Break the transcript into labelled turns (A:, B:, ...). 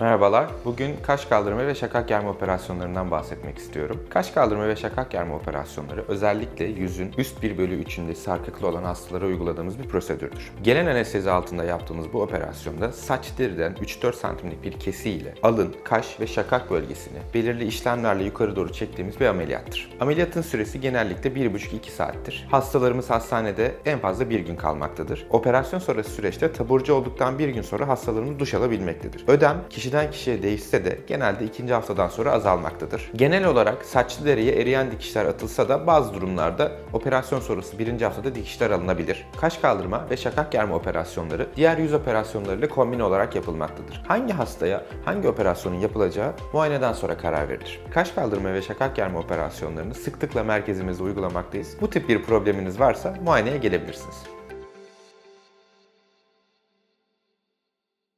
A: Merhabalar. Bugün kaş kaldırma ve şakak germe operasyonlarından bahsetmek istiyorum. Kaş kaldırma ve şakak germe operasyonları özellikle yüzün üst 1 bölü 3'ünde sarkıklı olan hastalara uyguladığımız bir prosedürdür. Gelen anestezi altında yaptığımız bu operasyonda saç deriden 3-4 santimlik bir kesiyle alın, kaş ve şakak bölgesini belirli işlemlerle yukarı doğru çektiğimiz bir ameliyattır. Ameliyatın süresi genellikle 1,5-2 saattir. Hastalarımız hastanede en fazla bir gün kalmaktadır. Operasyon sonrası süreçte taburcu olduktan bir gün sonra hastalarımız duş alabilmektedir. Ödem kişiden kişiye değişse de genelde ikinci haftadan sonra azalmaktadır. Genel olarak saçlı deriye eriyen dikişler atılsa da bazı durumlarda operasyon sonrası birinci haftada dikişler alınabilir. Kaş kaldırma ve şakak germe operasyonları diğer yüz operasyonlarıyla kombine olarak yapılmaktadır. Hangi hastaya hangi operasyonun yapılacağı muayeneden sonra karar verilir. Kaş kaldırma ve şakak germe operasyonlarını sıklıkla merkezimizde uygulamaktayız. Bu tip bir probleminiz varsa muayeneye gelebilirsiniz.